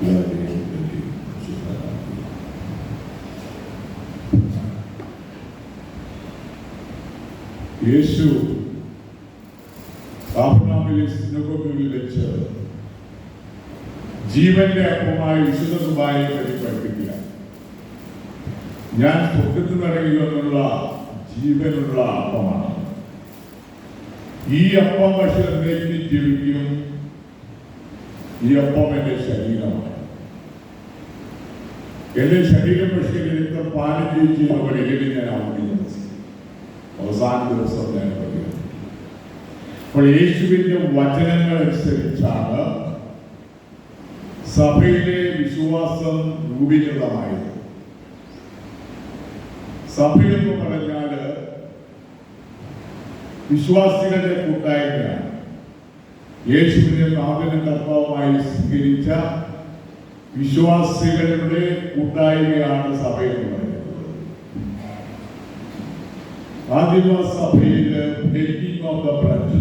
യേശു കാഫർനാമിലെ സിനഗോഗുകളിൽ വെച്ച് ജീവന്റെ അപ്പമായി വിശുദ്ധ പറ്റി പഠിപ്പിക്കുക. ഞാൻ സ്വർഗത്തിൽ എന്നുള്ള ജീവനുള്ള അപ്പമാണ്. ഈ അപ്പം പക്ഷെ ജീവിക്കും ഈ അപ്പം എന്റെ ശരീരമാണ് എന്റെ ശരീരം പക്ഷേ രക്തം പാനം ചെയ്യുന്നവരെങ്കിലും ഞാൻ ആവുന്നത് അവസാന ദിവസം ഞാൻ പറയുന്നത് അപ്പോൾ യേശുവിന്റെ വചനങ്ങൾ അനുസരിച്ചാണ് സഭയിലെ വിശ്വാസം രൂപീകൃതമായത്. സഭയെന്ന് പറഞ്ഞാൽ വിശ്വാസികളുടെ കൂട്ടായ്മയാണ്. യേശുവിനെ നാഥനും കർത്താവുമായി സ്വീകരിച്ച വിശ്വാസികളുടെ കൂട്ടായ്മയാണ് സഭയിൽ പറയുന്നത്. ആദിമ സഭയിൽ ഓഫ് ദ ബ്രഡ്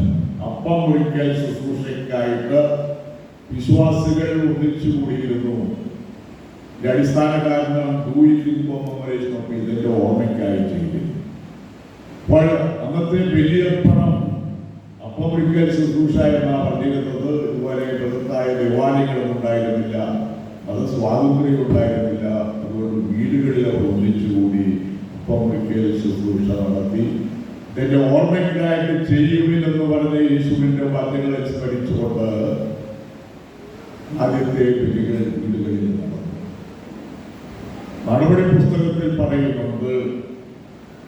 അപ്പം ഒരിക്കൽ ശുശ്രൂഷയ്ക്കായിട്ട് വിശ്വാസികൾ ഒന്നിച്ചു കൂടിയിരുന്നു. അടിസ്ഥാന കാരണം ഡൂയിങ് കോമറേഷൻ ഓഫ് ഇതിന്റെ ഓർമ്മയ്ക്കായി ചെയ്തിരുന്നു. അപ്പോൾ അന്നത്തെ വലിയ അപ്പം ഒരിക്കൽ ശുശ്രൂഷ എന്ന പറഞ്ഞിരുന്നത് ഇതുപോലെ ബൃഹത്തായ ദേവാലയങ്ങളൊന്നും ഉണ്ടായിരുന്നില്ല. അത് സ്വാതന്ത്ര്യം ഉണ്ടായിരുന്നില്ല. അതുകൊണ്ട് വീടുകളിൽ അവർ ഒന്നിച്ചുകൂടി ഒരിക്കൽ ശുശ്രൂഷ നടത്തി. ഇതിന്റെ ഓർമ്മയ്ക്കായിട്ട് ചെയ്യുവിനെന്ന് പറഞ്ഞ യേശുവിന്റെ വാദ്യങ്ങളെ സ്മരിച്ചുകൊണ്ട് ആദ്യത്തെ ബലികൾ വീടുകളിൽ നടന്നു. നടപടി പുസ്തകത്തിൽ പറയുന്നുണ്ട്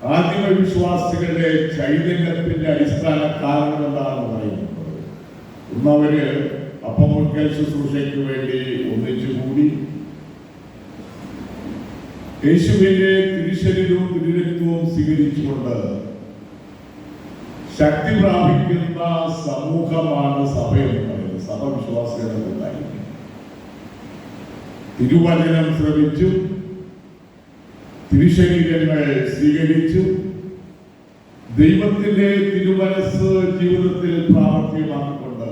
ആദിമ വിശ്വാസികളുടെ ചൈതന്യത്തിന്റെ അടിസ്ഥാന കാരണം എന്താണെന്ന് പറയുന്നത് ഒന്നവര് അപ്പമുക്കൽ ശുശ്രൂഷയ്ക്ക് വേണ്ടി ഒന്നിച്ചുകൂടി യേശുവിന്റെ തിരുശരീരവും തിരുരക്തവും സ്വീകരിച്ചുകൊണ്ട് ശക്തി പ്രാപിക്കുന്ന സമൂഹമാണ് സഭ എന്ന് സഭ തിരുവചനം ശ്രമിച്ചു തിരുശരീരങ്ങൾ സ്വീകരിച്ചു. ദൈവത്തിന്റെ തിരുമനസ് ജീവിതത്തിൽ പ്രാവർത്തികമാക്കിക്കൊണ്ട്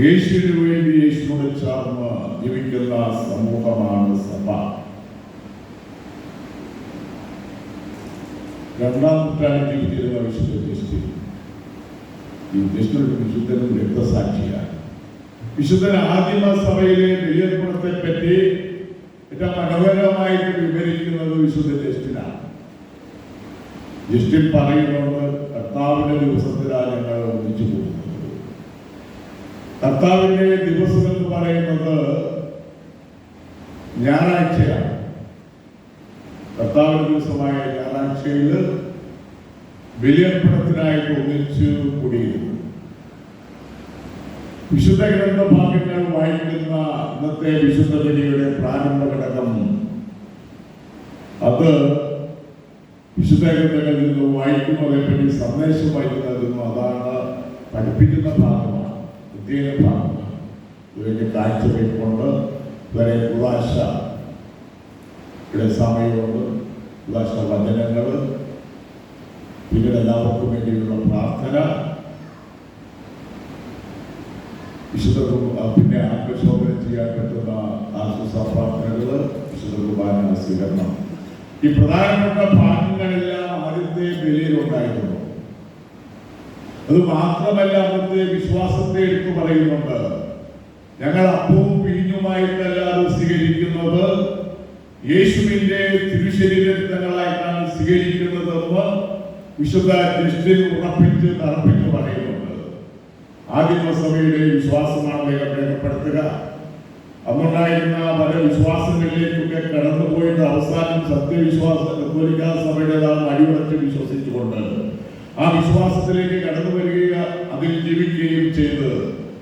യേശുവിന് വേണ്ടി യേശുവിനോട് ചേർന്ന് ജീവിക്കുന്ന സമൂഹമാണ് സഭ. രണ്ടാം നൂറ്റാണ്ടിൽ ജീവിച്ചിരുന്ന വിശുദ്ധ ജസ്റ്റിൻ ഈ ഒരു വിശുദ്ധനും രക്തസാക്ഷിയാണ്. വിശുദ്ധൻ ആദിമ സഭയിലെ ബലിയർപ്പണത്തെ പറ്റി ഏറ്റവും മനോഹരമായിട്ട് വിവരിക്കുന്നത് വിശുദ്ധ ജസ്റ്റിനാണ്. ജസ്റ്റിൻ പറയുന്നത് കർത്താവിന്റെ ദിവസത്തിലാണ് ഞങ്ങൾ ഒന്നിച്ചു പോകുന്നത്. കർത്താവിന്റെ ദിവസം എന്ന് പറയുന്നത് ഞായറാഴ്ചയാണ്. കർത്താവിന്റെ ദിവസമായ ഞായറാഴ്ചയിൽ ബലിയർപ്പണത്തിനായിട്ട് ഒന്നിച്ചു കൂടിയിരുന്നു. വിശുദ്ധ ഗ്രന്ഥ ഭാഗങ്ങൾ വായിക്കുന്ന ഇന്നത്തെ വിശുദ്ധ ബലിയുടെ പ്രാരംഭ ഘടകം. അത് വിശുദ്ധ ഗ്രന്ഥങ്ങളിൽ നിന്ന് വായിക്കുന്നതിനെ പറ്റി സന്ദേശം വായിക്കുന്നതെന്നും അതാണ് പഠിപ്പിക്കുന്ന ഭാഗമാണ് പ്രത്യേക ഭാഗമാണ്. ഇതിന്റെ കാഴ്ചവെക്കൊണ്ട് ഇവരെ കുളാശ ഇവിടെ സമയമുണ്ട്. കുളാശ വചനങ്ങൾ പിന്നീട് എല്ലാവർക്കും വേണ്ടിയുള്ള പ്രാർത്ഥന. വിശുദ്ധ പിന്നെ ആത്മശോധന ചെയ്യാൻ പറ്റുന്ന ആശ്വാസ പ്രാർത്ഥനകൾ വിശുദ്ധ കുർബാന സ്വീകരണം. ഈ പ്രധാനപ്പെട്ട ഭാഗങ്ങളെല്ലാം ആദ്യത്തെ വിലയിലുണ്ടായിരുന്നു. അത് മാത്രമല്ല അന്നത്തെ വിശ്വാസത്തെ എടുത്തു പറയുന്നുണ്ട്. ഞങ്ങൾ അപ്പവും പിഴിഞ്ഞുമായിട്ടല്ലാതെ സ്വീകരിക്കുന്നത് യേശുവിന്റെ തിരുശരീരങ്ങളായിട്ടാണ് സ്വീകരിക്കുന്നതെന്ന് വിശുദ്ധ ദൃഷ്ടിയിൽ ഉറപ്പിച്ച് തറപ്പിച്ചു ആദിമസഭയുടെ വിശ്വാസമാണ് രേഖപ്പെടുത്തുക അന്നുണ്ടായിരുന്ന പല വിശ്വാസങ്ങളിലേക്കൊക്കെ കടന്നുപോയിട്ട് അവസാനം സത്യവിശ്വാസ കത്തോലിക്ക സഭയുടേതാണ് അടിയുറച്ച് വിശ്വസിച്ചുകൊണ്ട് ആ വിശ്വാസത്തിലേക്ക് കടന്നു വരിക അതിൽ ജീവിക്കുകയും ചെയ്തത്.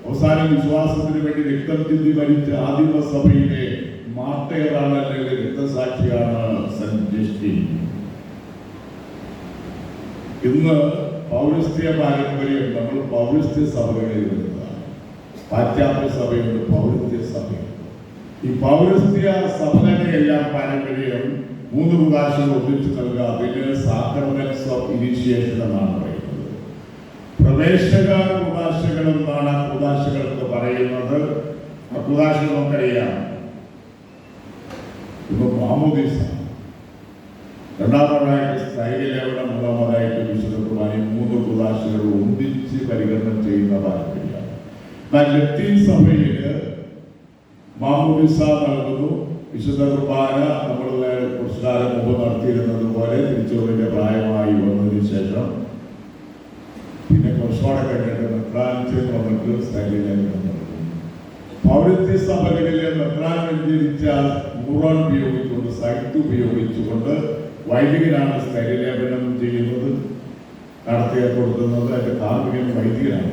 അവസാനം വിശ്വാസത്തിന് വേണ്ടി രക്തം ചിന്തി മരിച്ച ആദിമസഭയിലെ മാർട്ടയറാണ് അല്ലെങ്കിൽ രക്തസാക്ഷിയാണ് ജസ്റ്റിൻ. ഇന്ന് പൗരസ്ത്യ പാരമ്പര്യം നമ്മൾ പൗരസ്ത്യ സഭകളിൽ വരുന്നതാണ് പാശ്ചാത്യ സഭയുണ്ട് പൗരസ്ത്യ സഭയുണ്ട്. ഈ പൗരസ്ത്യ സഭകളുടെയെല്ലാം പാരമ്പര്യം മൂന്ന് കുദാശകൾ ഒന്നിച്ചു നൽകുക. അതിന് സാക്രമെന്റ്സ് ഓഫ് ഇനിഷ്യേഷൻ എന്നാണ് പറയുന്നത്. പ്രവേശക പ്രകാശകൾ എന്നാണ് കുദാശകൾക്ക് പറയുന്നത്. പ്രകാശം നമുക്കറിയാം. ഇപ്പൊ മാമോദീസ രണ്ടാമതായിട്ട് സ്ഥൈര്യലേവനം മൂന്നാമതായിട്ട് വിശുദ്ധ മൂന്ന് കുദാശകൾ ഒന്നിച്ച് പരിഗണന ചെയ്യുന്ന താല്പര്യമാണ് എന്നാൽ ലത്തീൻ സഭയിൽ മാമോദിസ നൽകുന്നു. വിശുദ്ധ കുർബാന നമ്മളുടെ കുറച്ചു മുമ്പ് നടത്തിയിരുന്നത് പോലെ തിരിച്ചുകൊണ്ടിന്റെ പ്രായമായി വന്നതിന് ശേഷം പിന്നെ കുറച്ചുകൂടെ കഴിഞ്ഞിട്ട് മെത്രാനിച്ച് വന്നിട്ട് നടത്തുന്നു പൗരത്യ സഭകളിലെ മെത്രാൻ വ്യഞ്ചരിച്ച ന്യൂറോൺ ഉപയോഗിച്ചുകൊണ്ട് സൈറ്റ് ഉപയോഗിച്ചുകൊണ്ട് വൈദികനാണ് സ്ഥൈര്യലേപനം ചെയ്യുന്നത് നടത്തി കൊടുക്കുന്നത് അതിന്റെ കാർമികൻ വൈദികനാണ്.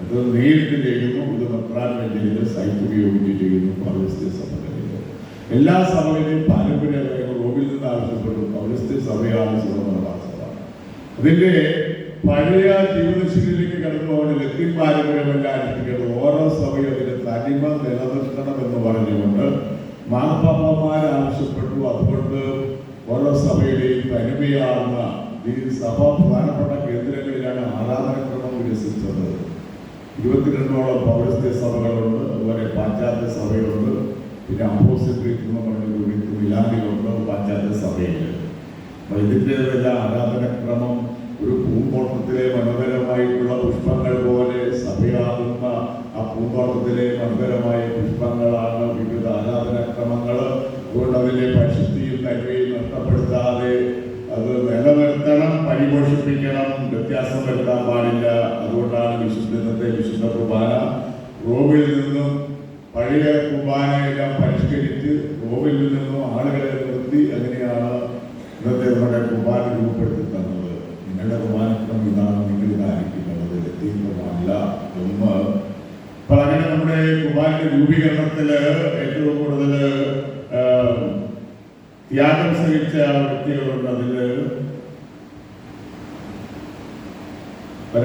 അത് നേരിട്ട് ചെയ്യുന്നു ഇത് മെത്രാൻ വ്യഞ്ചരിച്ച് സൈറ്റ് ഉപയോഗിച്ച് ചെയ്യുന്നു പൗരസ്ത്യ സഭകളിൽ എല്ലാ സഭയിലും പാരമ്പര്യ റോബിൽ നിന്ന് ആവശ്യപ്പെട്ടു പൗരസ്ത്യ സഭയാണ് സുഗമനവാസ അതിന്റെ പഴയ ജീവിതശൈലിയിലേക്ക് കടന്നുകൊണ്ട് ലത്തീൻ പാരമ്പര്യമല്ല അനുഷ്ഠിക്കുന്നത് ഓരോ സഭയും അതിന്റെ തനിമ നിലനിർത്തണം എന്ന് പറഞ്ഞുകൊണ്ട് മാർപ്പാപ്പമാർ ആവശ്യപ്പെട്ടു അതുകൊണ്ട് ഓരോ സഭയിലെയും തനിമയാർന്ന ഈ സഭ പ്രധാനപ്പെട്ട കേന്ദ്രങ്ങളിലാണ് ആരാധനക്രമം വികസിച്ചത്. ഇരുപത്തിരണ്ടോളം പൗരസ്ത്യ സഭകളുണ്ട് അതുപോലെ പാശ്ചാത്യ സഭയുണ്ട് പിന്നെ അപ്പോസിറ്റ് എന്ന് പറഞ്ഞ മിലാനിലുണ്ട് പാശ്ചാത്യ സഭയിൽ അപ്പൊ ഇതിന്റെതെല്ലാം ആരാധനക്രമം ഒരു പൂന്തോട്ടത്തിലെ മനോഹരമായിട്ടുള്ള പുഷ്പങ്ങൾ പോലെ സഭയാകുന്ന ആ പൂന്തോട്ടത്തിലെ മനോഹരമായ പുഷ്പങ്ങളാണ് വിവിധ ആരാധനാക്രമങ്ങൾ അതുകൊണ്ട് അതിലെ പരിശുദ്ധിയും നിലനിർത്തണം പരിപോഷിപ്പിക്കണം വ്യത്യാസം വരുത്താൻ പാടില്ല. അതുകൊണ്ടാണ് വിശുദ്ധ ഇന്നത്തെ വിശുദ്ധ കുർബാന റോബിൽ നിന്നും പഴയ കുർബാനയെല്ലാം പരിഷ്കരിച്ച് റോബിൽ നിന്നും ആളുകളെ നിർത്തി അങ്ങനെയാണ് ഇന്നത്തെ നമ്മുടെ കുർബാന രൂപപ്പെടുത്തി തന്നത് നിങ്ങളുടെ കുർബാനക്രമം ഇതാണ് നിങ്ങൾ ഇതായിരിക്കുന്നത്. ലത്തീനല്ല എന്ന് അപ്പോൾ അങ്ങനെ നമ്മുടെ കുർബാനയുടെ രൂപീകരണത്തിൽ ഏറ്റവും കൂടുതൽ ത്യാഗം സഹിച്ച വ്യക്തികളുണ്ട്. അതിൽ പല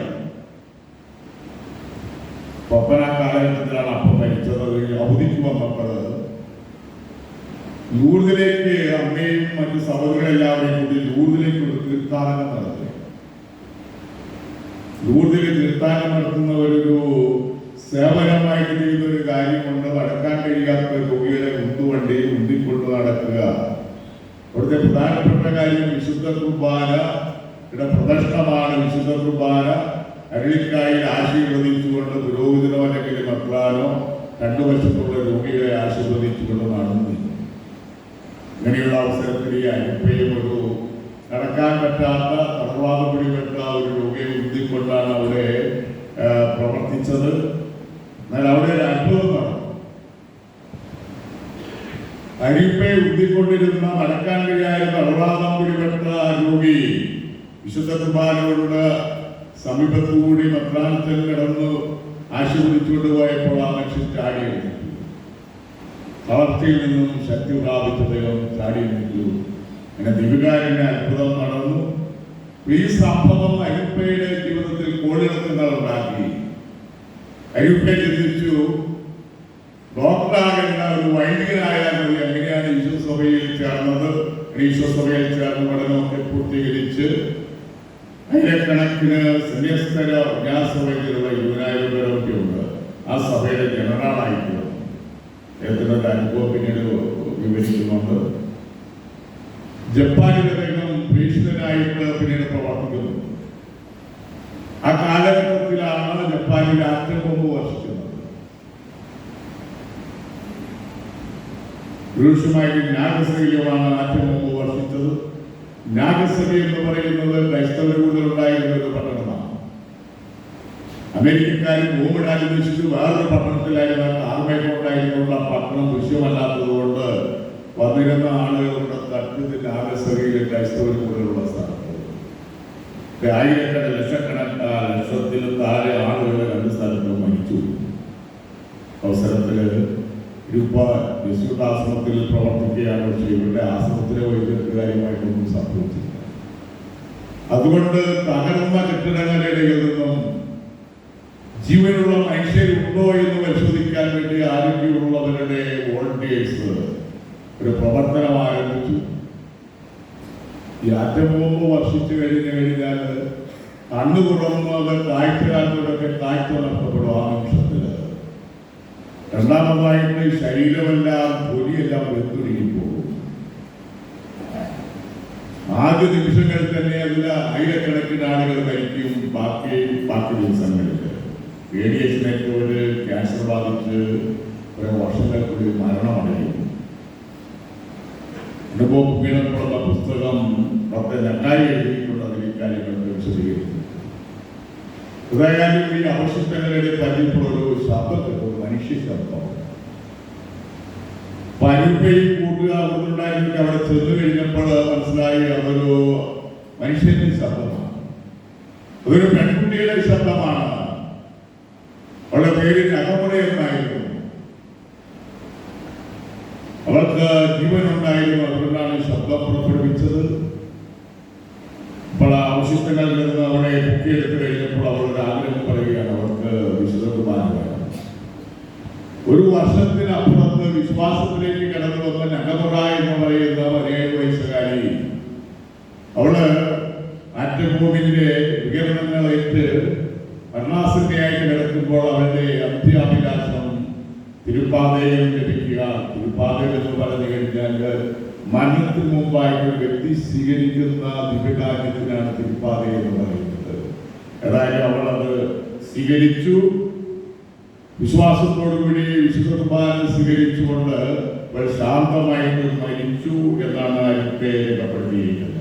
പപ്പന കാലഘട്ടത്തിലാണ് അപ്പം മരിച്ചത്? അവധിക്ക് വന്നപ്പോൾ ലൂർദിലേക്ക് അമ്മയും മറ്റു സഹോദരങ്ങളെല്ലാവരെയും കൂടി ലൂർദിലേക്ക് ഒരു തീർത്ഥാടനം നടത്തി. ലൂർദിൽ തീർത്ഥാടനം നടത്തുന്ന ഒരു സേവനമായിട്ട് ചെയ്യുന്ന ഒരു കാര്യം കൊണ്ട് നടക്കാൻ കഴിയാത്ത രോഗികളെ ഉന്തുവണ്ടി ഉന്തിക്കൊണ്ട് നടക്കുക. അവിടുത്തെ പ്രധാനപ്പെട്ട കാര്യം വിശുദ്ധ കുർബാനയുടെ പ്രദർശനമാണ് വിശുദ്ധ കുർബാന. അരളിക്കായിൽ ആശീർവദിച്ചുകൊണ്ട് പുരോഹിതനോ അല്ലെങ്കിൽ മക്കളാനോ രണ്ടു വശത്തുള്ള രോഗികളെ ആശീർവദിച്ചുകൊണ്ട് നടന്നു ഇങ്ങനെയുള്ള അവസരത്തിൽ ഈ അരിപ്പയും ഒരു നടക്കാൻ പറ്റാത്ത തളർവാദം പിടിപെട്ട ഒരു രോഗിയെ ഉന്തിക്കൊണ്ടാണ് അവിടെ പ്രവർത്തിച്ചത്. എന്നാൽ അവിടെ ഒരു അത്ഭുതം നടന്നു അരിപ്പയെ ഉന്തിക്കൊണ്ടിരുന്ന നടക്കാൻ കഴിയായ തടവാദം പിടിപെട്ട രോഗി വിശുദ്ധ കുർബാനയോട് സമീപത്തുകൂടി മത്രാനത്തിൽ കിടന്നു ആശീർവദിച്ചുകൊണ്ട് പോയപ്പോൾ ആ മനുഷ്യൻ ചാടി എഴുന്നേറ്റു. നിന്നും ശക്തി പ്രാപിച്ച ചാടി എഴുന്നേറ്റു. അങ്ങനെ ദിവികാരന്റെ അത്ഭുതം നടന്നു. ഈ സംഭവം അരിപ്പയുടെ ജീവിതത്തിൽ കോളിളക്കങ്ങൾ ഉണ്ടാക്കി അരിപ്പ ചിന്തിച്ചു ഡോക്ടറാകേണ്ട ഒരു വൈദികനായാൽ മതി അങ്ങനെയാണ് ഈശ്വസഭയിൽ ചേർന്നത്? ഈശ്വസഭയിൽ ചേർന്ന് പഠനമൊക്കെ പൂർത്തീകരിച്ച് ആയിരക്കണക്കിന് സന്യസ്തര യുവനായകരൊക്കെ ഉണ്ട്. ആ സഭയുടെ ജനറലായിട്ട് അദ്ദേഹത്തിന്റെ ഒരു അനുഭവം പിന്നീട് വിവരിക്കുന്നുണ്ട്. ജപ്പാനിലെ അദ്ദേഹം ഭീഷണനായിട്ട് പിന്നീട് പ്രവർത്തിക്കുന്നു. ആ കാലഘട്ടത്തിലാണ് ജപ്പാനിൽ ആറ്റബോംബ് വർഷിക്കുന്നത്. രൂക്ഷമായി ജ്ഞാനശ്രീയമാണ് ആറ്റബോംബ് വർഷിച്ചത്. നാഗസഭ എന്ന് പറയുന്നത് ക്രൈസ്തവർ കൂടുതലുണ്ടായിരുന്ന ഒരു പട്ടണമാണ്. ബോംബിടാൻ ഉദ്ദേശിച്ച് വേറൊരു പട്ടണത്തിലായിരുന്ന കാർമേക്കോട്ടായിരുന്നുള്ള പട്ടണം ദൃശ്യമല്ലാത്തതുകൊണ്ട് വന്നിരുന്ന ആളുകളുടെ തട്ടിൽ നാഗസഭയിലെ ക്രൈസ്തവർ കൂടുതലുള്ള സ്ഥലത്ത് ആയിരക്കണക്കിന് ലക്ഷക്കണക്ക ലക്ഷത്തിൽ താഴെ ആളുകൾ രണ്ട് സ്ഥലത്തും മരിച്ചു അവസരത്തിൽ രൂപ യശുവിന്റെ ആശ്രമത്തിൽ പ്രവർത്തിക്കുകയാണ് പക്ഷേ ഇവരുടെ ആശ്രമത്തിലെ വൈദ്യുതി കാര്യമായിട്ടൊന്നും സംഭവിച്ചില്ല. അതുകൊണ്ട് തകർന്ന കെട്ടിടങ്ങളിടയിൽ നിന്നും ജീവനുള്ള മനുഷ്യരുണ്ടോ എന്ന് പരിശോധിക്കാൻ വേണ്ടി ആരോഗ്യമുള്ളവരുടെ വോളണ്ടിയേഴ്സ് ഒരു പ്രവർത്തനം ആരംഭിച്ചു. ഈ ആറ്റം ബോംബ് വർഷിച്ചു കഴിഞ്ഞു കഴിഞ്ഞാൽ കണ്ണു തുറന്നത് കാഴ്ചക്കാരനോടൊക്കെ കാഴ്ച നഷ്ടപ്പെടും ആ നിമിഷത്തിൽ രണ്ടാമതായിട്ട് ശരീരമെല്ലാം തൊലിയെല്ലാം വെന്തുരുകി പോകും ആദ്യ നിമിഷങ്ങളിൽ തന്നെ അതിൽ ആയിരക്കണക്കിന് ആളുകൾ മരിക്കും ബാക്കി ബാക്കി ദിവസങ്ങളിൽ. റേഡിയേഷനേറ്റവര് ക്യാൻസർ ബാധിച്ച് കുറെ വർഷങ്ങൾക്കുള്ളിൽ മരണമടയും അനുഭവ വീണപ്പോഴുള്ള പുസ്തകം ഡോക്ടർ രണ്ടായി എഴുതിയിട്ടുണ്ട് അതിൽ ഇക്കാര്യങ്ങൾ വിശദീകരിക്കുന്നു ഏതായാലും ഈ അവശിഷ്ടങ്ങളുടെ പരിപ്പോൾ ഒരു ശബ്ദത്തിൽ മനുഷ്യ ശബ്ദം പരുപ്പയും കൂട്ടുക ഉണ്ടായിരുന്നിട്ട് അവിടെ ചെന്ന് കഴിഞ്ഞപ്പോൾ മനസ്സിലായി അതൊരു മനുഷ്യന്റെ ശബ്ദമാണ്. അതൊരു പെൺകുട്ടിയുടെ ശബ്ദമാണ്. അവളുടെ പേര് നഗമുറ എന്നായിരുന്നു അവൾക്ക് ജീവനുണ്ടായിരുന്നു അതുകൊണ്ടാണ് ശബ്ദം പുറപ്പെടുവിച്ചത്. അപ്പോൾ ആ ഒരു വർഷത്തിനപ്പുറത്ത് വിശ്വാസത്തിലേക്ക് കടന്നു വന്ന നഗമുറ എന്ന് പറയുന്ന പതിനേഴ് വയസ്സുകാരി അവൾ ആറ്റഭൂമിന്റെ വികരണങ്ങളേറ്റ് ഭരണാസന്നയായിട്ട് കിടക്കുമ്പോൾ അവരുടെ അന്ത്യാഭിലാഷം തിരുപ്പാതയിൽ ലഭിക്കുക. തിരുപ്പാതയം എന്ന് പറഞ്ഞു കഴിഞ്ഞാൽ മരണത്തിന് മുമ്പായിട്ട് ഒരു വ്യക്തി സ്വീകരിക്കുന്ന ദിവ്യകാര്യത്തിനാണ് തിരുപ്പാത എന്ന് പറയുന്നത്. ഏതായാലും അവൾ അത് സ്വീകരിച്ചു. വിശ്വാസത്തോടുകൂടി വിശുദ്ധ സ്വീകരിച്ചുകൊണ്ട് ശാന്തമായി മരിച്ചു എന്നാണ് അതിന്റെ രേഖപ്പെടുത്തിയിരിക്കുന്നത്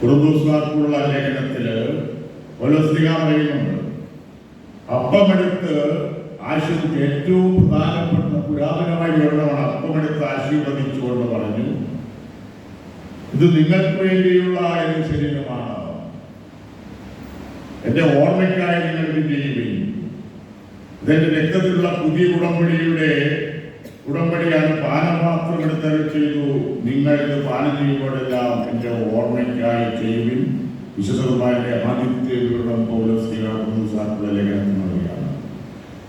കുറുദൂസ്കാർക്കുള്ള ലേഖനത്തിൽ ഒലസ്ലിക പറയുന്നുണ്ട് അപ്പമെടുത്ത് ആശുപത്രി ഏറ്റവും പ്രധാനപ്പെട്ട പുരാതനമായ വിവരണമാണ് അപ്പമെടുത്ത് ആശീർവദിച്ചുകൊണ്ട് പറഞ്ഞു ഇത് നിങ്ങൾക്ക് വേണ്ടിയുള്ള ഒരു ശരീരമാണ് എന്റെ ഓർമ്മയ്ക്കായി നിങ്ങൾ ഇത് ചെയ്യുകയും ഇതെന്റെ രക്തത്തിലുള്ള പുതിയ ഉടമ്പടിയുടെ ഉടമ്പടിയാണ് പാനപാത്രം എടുത്തത് ചെയ്തു. നിങ്ങൾ ഇത് പാനം ചെയ്യുമ്പോഴെല്ലാം എന്റെ ഓർമ്മയ്ക്കായി ചെയ്യുവിൻ. വിശുദ്ധമായ ആദിത്യ വിവരണം പൗരസ്ലികളുടെ ലേഖനം നൽകുകയാണ്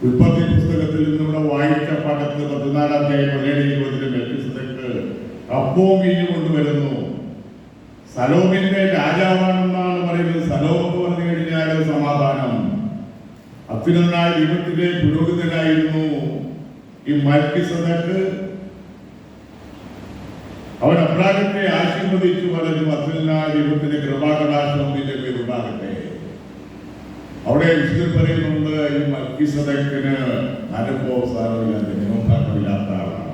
ഉൽപ്പത്തി പുസ്തകത്തിൽ നിന്നുള്ള വായിച്ച പടത്ത് പതിനാലാം തീയതി പതിനേഴ് ഇരുപതിന്റെ മെൽക്കിസദക്ക് അപ്പവും വീഞ്ഞു കൊണ്ടുവരുന്നു. സലോമിന്റെ രാജാവാണെന്നാണ് പറയുന്നത്. സലോം സമാധാനം. അത്യുന്നതനായ ദൈവത്തിന്റെ പുരോഹിതനായിരുന്നു ഈ മൽക്കി സദക്ക് അവൻ അബ്രാഹത്തെ ആശീർവദിച്ചു പറഞ്ഞു അത്യുന്നതനായ ദൈവത്തിന്റെ കൃപാകടാശം നിന്റെ പേരുണ്ടാകട്ടെ അവിടെ വിശുദ്ധ പറയുന്നുണ്ട് ഈ മൽക്കി സദക്കിന് അനുഭവസാരമില്ലാത്ത നിയമഭാഗമില്ലാത്ത ആളാണ്.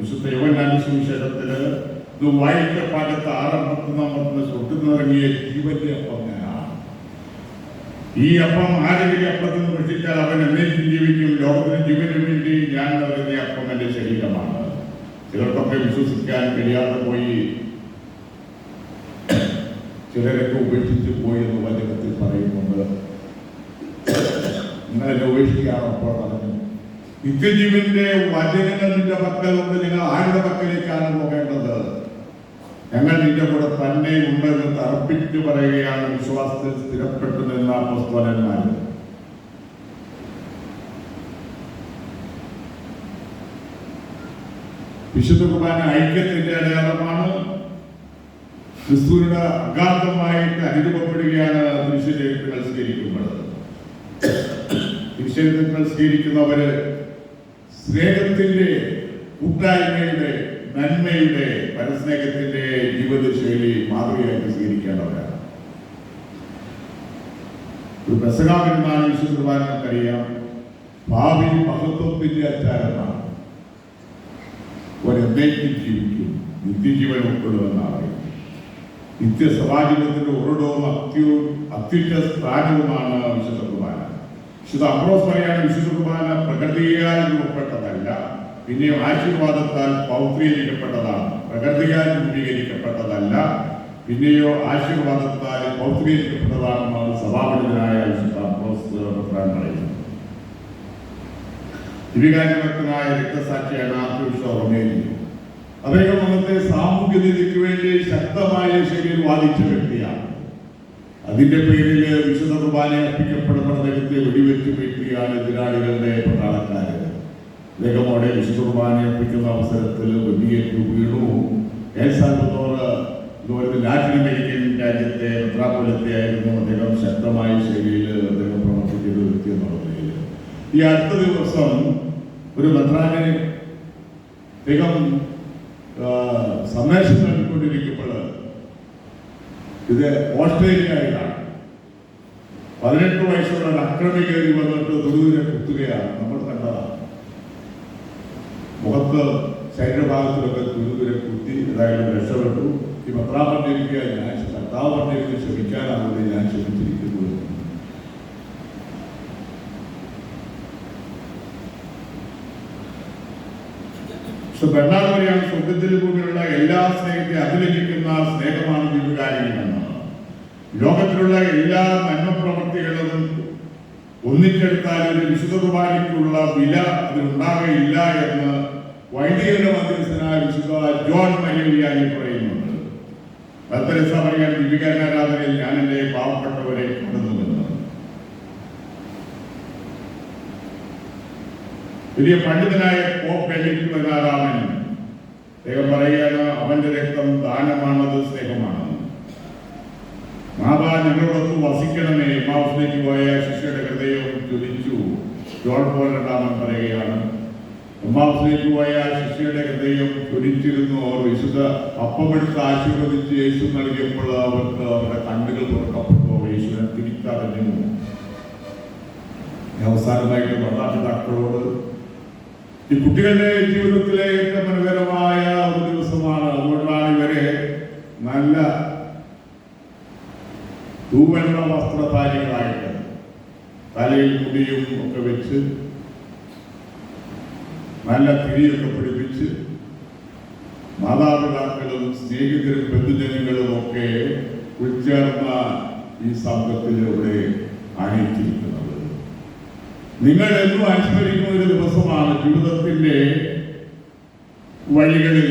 വിശുദ്ധ യുവനാന വായിച്ച പാകത്ത് ആറമ്പത്തി നമ്മത്തിന് സ്വട്ടുനിറങ്ങിയ ജീവന്റെ അപ്പം ഈ അപ്പം ആരെങ്കിലും അപ്പത്തിന് ഭക്ഷിച്ചാൽ അവൻ എന്നേക്കും ജീവിക്കും. ലോകത്തിന് ജീവന് വേണ്ടി ഞാൻ നൽകുന്ന അപ്പം എന്റെ ശരീരമാണ്. ചിലർക്കൊക്കെ വിശ്വസിക്കാൻ കഴിയാതെ പോയി. ചിലരൊക്കെ ഉപേക്ഷിച്ച് പോയി എന്ന് വചനത്തിൽ പറയുന്നുണ്ട്. നിങ്ങളെന്നെ ഉപേക്ഷിക്കാറ് അപ്പോൾ പറഞ്ഞു. നിത്യജീവന്റെ വചനങ്ങളുടെ പക്കൽ നിങ്ങൾ ആരുടെ പക്കലേക്കാണ് പോകേണ്ടത്? ഞങ്ങൾ നിന്റെ കൂടെ തന്നെ ഉണ്ടെന്ന് തർപ്പിച്ചു പറയുകയാണ് വിശ്വാസത്തിൽ സ്ഥിരപ്പെട്ടു നിന്ന അപ്പസ്തോലന്മാർ വിശുദ്ധ കുർബാന ഐക്യത്തിന്റെ അടയാളമാണ്. ക്രിസ്തുവിനോട് അഗാധമായിട്ട് അനുരൂപപ്പെടുകയാണ് തിരുശരീരങ്ങൾ സ്വീകരിക്കുമ്പോൾ തിരുശരീരങ്ങൾ സ്വീകരിക്കുന്നവര് സ്നേഹത്തിന്റെ കൂട്ടായ്മയുടെ നന്മയുടെ പരസ്നേഹത്തിന്റെ ജീവിതശൈലി മാതൃകയായിട്ട് സ്വീകരിക്കേണ്ടവരാണ്. ഒരു വിശുദ്ധ കുർബാനക്കറിയാം ഭാവി മഹത്വത്തിന്റെ അച്ചാരമാണ്. ഒരെന്തേക്കും ജീവിക്കും. നിത്യജീവൻ ഉൾക്കൊള്ളുമെന്നാണ് നിത്യ സമാജത്തിന്റെ ഉറടവും അത്യു അത്യുറ്റ സ്ഥാനവുമാണ് വിശുദ്ധ കുർബാന. വിശുദ്ധ അപ്രോസ് പറയാണ് വിശുദ്ധ കുർബാന പ്രകൃതിയാൽ രൂപപ്പെട്ടതല്ല. പിന്നെ ആശീർവാദത്താൽ പൗത്രീകരിക്കപ്പെട്ടതാണ്. പ്രകൃതിയാൽ രൂപീകരിക്കപ്പെട്ടതല്ല പിന്നെയോ ആശീർവാദത്താൽ പൗത്രീകരിക്കപ്പെട്ടതാണെന്നാണ് സഭാപണ്ഡിതനായ പറയുന്നത് രക്തസാക്ഷിയാണ് ആത്മവിശ്വ റൊമേനിയോ അദ്ദേഹം അന്നത്തെ സാമൂഹ്യ നീതിക്ക് വേണ്ടി ശക്തമായ ശൈലിയിൽ വാദിച്ച വ്യക്തിയാണ്. അതിന്റെ പേരിൽ വിശുദ്ധ കുർബാന അർപ്പിക്കപ്പെടുന്ന അദ്ദേഹത്തെ വെടിവെച്ച് വീഴ്ത്തിയാണ് എതിരാളികളുടെ പട്ടാളക്കാര് അദ്ദേഹം അവിടെ ഏൽപ്പിക്കുന്ന അവസരത്തിൽ വെടിയേറ്റു വീണു എൽ സാൽവദോർ ഇതുപോലെ ലാറ്റിൻ അമേരിക്കൻ രാജ്യത്തെ മെത്രാപ്പൊലത്തെ ആയിരുന്നു അദ്ദേഹം ശക്തമായ ശൈലിയിൽ അദ്ദേഹം പ്രവർത്തിക്കുന്ന വ്യക്തി എന്നുള്ള നിലയിൽ. ഈ അടുത്ത ദിവസം ഒരു മെത്രാനെ അദ്ദേഹം സന്ദേശം നൽകിക്കൊണ്ടിരിക്കുമ്പോൾ ഇത് ഓസ്ട്രേലിയയിലാണ്. പതിനെട്ട് വയസ്സുള്ള ഒരു അക്രമി കയറി വന്നിട്ട് ദുരിതരെ കുത്തുകയാണ്. നമ്മൾ കണ്ടതാണ്. മുഖത്ത് ശരീരഭാഗത്തിലൊക്കെ ദുരിതരെ കുത്തി ഏതായാലും രക്ഷപ്പെട്ടു. ഈ പറഞ്ഞിരിക്കുക ഞാൻ കർത്താവ് പറഞ്ഞിരിക്കുന്നത് ക്ഷമിക്കാനാണ് ഞാൻ ക്ഷമിച്ചിരിക്കുന്നത് പക്ഷെ ബെർണാഡ് പറയാണ് സ്വർഗത്തിൽ കൂടിയുള്ള എല്ലാ സ്നേഹത്തെ അതിലംഘിക്കുന്ന സ്നേഹമാണ് ദിവ്യകാരികമെന്ന് ലോകത്തിലുള്ള എല്ലാ നന്മ പ്രവൃത്തികളും ഒന്നിച്ചെടുത്താൽ ഒരു വിശുദ്ധ കുർബാനയ്ക്കുള്ള വില അതിനുണ്ടാകയില്ല എന്ന് വൈദികരുടെ മധ്യസ്ഥനായ വിശുദ്ധ ജോൺ മരിയാനി പറയുന്നുണ്ട്. ഭക്തരസ പറയാൻ ദിവ്യകാരാധനയിൽ ഞാൻ എന്റെ പാവപ്പെട്ടവരെ കടന്നുവെന്ന് വലിയ പണ്ഡിതനായ പോപ്പ് രാമൻ അദ്ദേഹം പറയുകയാണ് അവന്റെ രക്തം ദാനമാണത് സ്നേഹമാണ്. മാതാ ഞങ്ങളോടൊത്ത് വസിക്കണമേ. മാവസിലേക്ക് പോയ ശിഷ്യയുടെ ഹൃദയവും ജ്വലിച്ചു. ജോൺ പോൾ രണ്ടാമൻ പറയുകയാണ് ഉമ്മാവസിലേക്ക് പോയ ശിഷ്യയുടെ ഹൃദയം ജ്വലിച്ചിരുന്നു. അവർ വിശുദ്ധ അപ്പമെടുത്ത് ആശീർവദിച്ച് യേശു നൽകിയപ്പോൾ അവർക്ക് അവരുടെ കണ്ണുകൾ തുറക്കപ്പെട്ടു. യേശുവിനെ തിരിച്ചറിഞ്ഞു. അവസാനമായിട്ട് മാതാപിതാക്കളോട് ഈ കുട്ടികളുടെ ജീവിതത്തിലെ ഏറ്റവും മനോഹരമായ ഒരു ദിവസമാണ്. അതുകൊണ്ടാണ് ഇവരെ നല്ല തൂവെള്ള വസ്ത്രധാരികളായിട്ട് തലയിൽ മുടിയും ഒക്കെ വെച്ച് നല്ല തിരിയൊക്കെ പിടിപ്പിച്ച് മാതാപിതാക്കളും സ്നേഹിതരും ബന്ധുജനങ്ങളും ഒക്കെ ഉൾച്ചേർന്ന ഈ സംഘത്തിലൂടെ അണിയിച്ചിരിക്കുന്നത്. നിങ്ങൾ എന്നും അനുസ്മരിക്കുന്ന ഒരു ദിവസമാണ് ജീവിതത്തിന്റെ വഴികളിൽ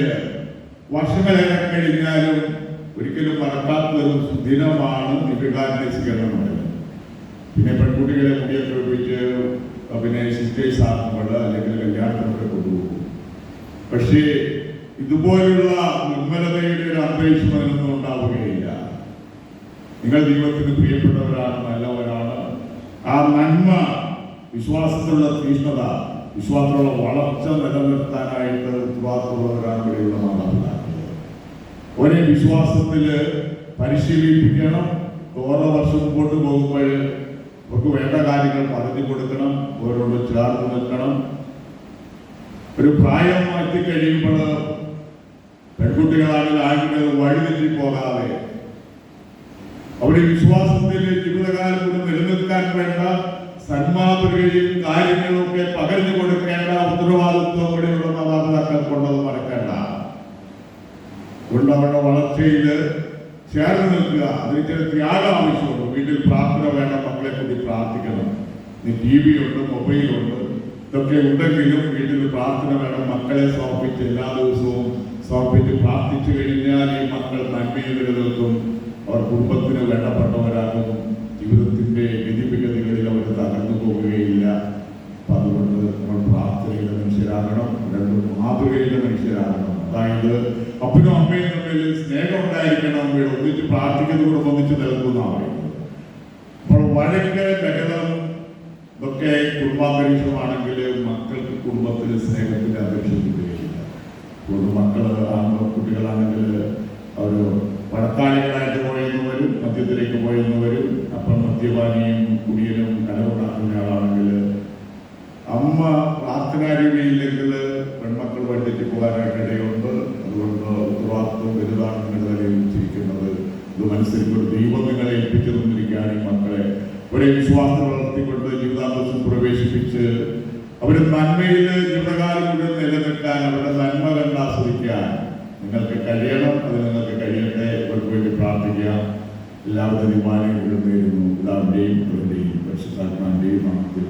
വർഷങ്ങളേറെ കഴിഞ്ഞാലും ഒരിക്കലും മറക്കാത്ത ഒരു ദിനമാണ് പറയുന്നത്. പിന്നെ പെൺകുട്ടികളെ മുടിയൊക്കെ വെപ്പിച്ച് പിന്നെ സിസ്റ്റേഴ്സ് ആക്കുമ്പോൾ അല്ലെങ്കിൽ കല്യാണത്തിനൊക്കെ കൊണ്ടുപോകും. പക്ഷേ ഇതുപോലുള്ള നിർമ്മലതയുടെ ഒരു അന്തരീക്ഷം അതിനൊന്നും ഉണ്ടാവുകയില്ല. നിങ്ങൾ ദൈവത്തിന് പ്രിയപ്പെട്ടവരാണ് നല്ലവരാണ് ആ നന്മ വിശ്വാസത്തിലുള്ള തീഷ്ണത വിശ്വാസത്തിലുള്ള വളർച്ച നിലനിർത്താനായിട്ട് ഉത്തരവാദിത്തമുള്ളവരാണ് ഇവിടെയുള്ള മാതാപിതാക്കൾ. ഒരേ വിശ്വാസത്തിൽ പരിശീലിപ്പിക്കണം. ഓരോ വർഷം മുമ്പോട്ട് പോകുമ്പോൾ അവർക്ക് വേണ്ട കാര്യങ്ങൾ പറഞ്ഞു കൊടുക്കണം. അവരോട് ചേർന്ന് നിൽക്കണം. ഒരു പ്രായം മാറ്റി കഴിയുമ്പോൾ പെൺകുട്ടികളാണെങ്കിൽ ആൺകുട്ടികൾ വഴിതെറ്റി പോകാതെ അവിടെ വിശ്വാസത്തിൽ ജീവിതകാലം കൊണ്ട് നിലനിൽക്കാൻ വേണ്ട സന്മാതൃകയും കാര്യങ്ങളും ഒക്കെ പകർന്നു കൊടുക്കേണ്ട ഉത്തരവാദിത്വം ഇവിടെയുള്ള മാതാപിതാക്കൾക്കുള്ളത് മറക്കേണ്ട. അവരുടെ വളർച്ചയിൽ ചേർന്ന് നിൽക്കുക. അതിന് ചില ത്യാഗം ആവശ്യമുണ്ട് വീട്ടിൽ പ്രാർത്ഥന വേണ്ട മക്കളെ കൂടി പ്രാർത്ഥിക്കണം. ഇനി ടി വി ഉണ്ട്. മൊബൈലുണ്ട് ഇതൊക്കെ ഉണ്ടെങ്കിലും വീട്ടിൽ പ്രാർത്ഥന വേണം മക്കളെ സമർപ്പിച്ച് എല്ലാ ദിവസവും സമർപ്പിച്ച് പ്രാർത്ഥിച്ചു കഴിഞ്ഞാൽ ഈ മക്കൾ നന്മയിൽ നിലനിൽക്കും അവർ കുടുംബത്തിന് വേണ്ടപ്പെട്ടവരാകും. ജീവിതത്തിന്റെ ഗതിവിഗതികളിൽ അവർ തകർന്നു പോവുകയില്ല. അപ്പൊ അതുകൊണ്ട് നമ്മൾ പ്രാർത്ഥനയിലെ മനുഷ്യരാകണം. രണ്ടും മാതൃകയിലെ മനുഷ്യരാകണം. അതായത് അപ്പനും അമ്മയും തമ്മിൽ സ്നേഹം ഉണ്ടായിരിക്കണം വീട് ഒന്നിച്ച് പ്രാർത്ഥിക്കുന്നതോട് ഒന്നിച്ച് നിൽക്കുന്നതാണ് അപ്പോൾ വഴക്ക് ബഹളം ഇതൊക്കെ കുടുംബാന്തരീക്ഷമാണെങ്കിൽ മക്കൾക്ക് കുടുംബത്തിൽ സ്നേഹത്തിന്റെ അന്തരീക്ഷം കിട്ടുകയില്ല മക്കൾ ആണോ കുട്ടികളാണെങ്കിൽ അവർ വടക്കാളികളായിട്ട് പോയെന്ന് വരും മദ്യത്തിലേക്ക് പോയെന്ന് വരും. അപ്പം മദ്യപാനിയും കുടിയനും കലവുണ്ടാക്കുന്ന ആളാണെങ്കിൽ അമ്മ പ്രാർത്ഥനാരീതിയില്ലെങ്കിൽ പെൺമക്കൾ വഴിതെറ്റി പോകാനായിട്ട് ഇടയുണ്ട്. അതുകൊണ്ട് ഉത്തരവാദിത്വം വലുതാണ് നിങ്ങളുടെ തലയിൽ വെച്ചിരിക്കുന്നത് ഇത് മനസ്സിൽ ദൈവം നിങ്ങളെ ഏൽപ്പിച്ചു ഈ മക്കളെ. ഒരേ വിശ്വാസം വളർത്തിക്കൊണ്ട് ജീവിതാന്തസം പ്രവേശിപ്പിച്ച് അവർ നന്മയിൽ ജീവിതകാലം മുഴുവൻ നിലനിൽക്കാൻ അവരുടെ നന്മ കണ്ട് ആസ്വദിക്കാൻ നിങ്ങൾക്ക് കഴിയണം. അത് നിങ്ങൾക്ക് കഴിയട്ടെ. അവർക്ക് വേണ്ടി പ്രാർത്ഥിക്കാം. എല്ലാവരുടെ തീരുമാനങ്ങളും നേരുന്നു. എല്ലാവരുടെയും അവരുടെയും പരിശുദ്ധാത്മാന്റെയും നാമത്തിൽ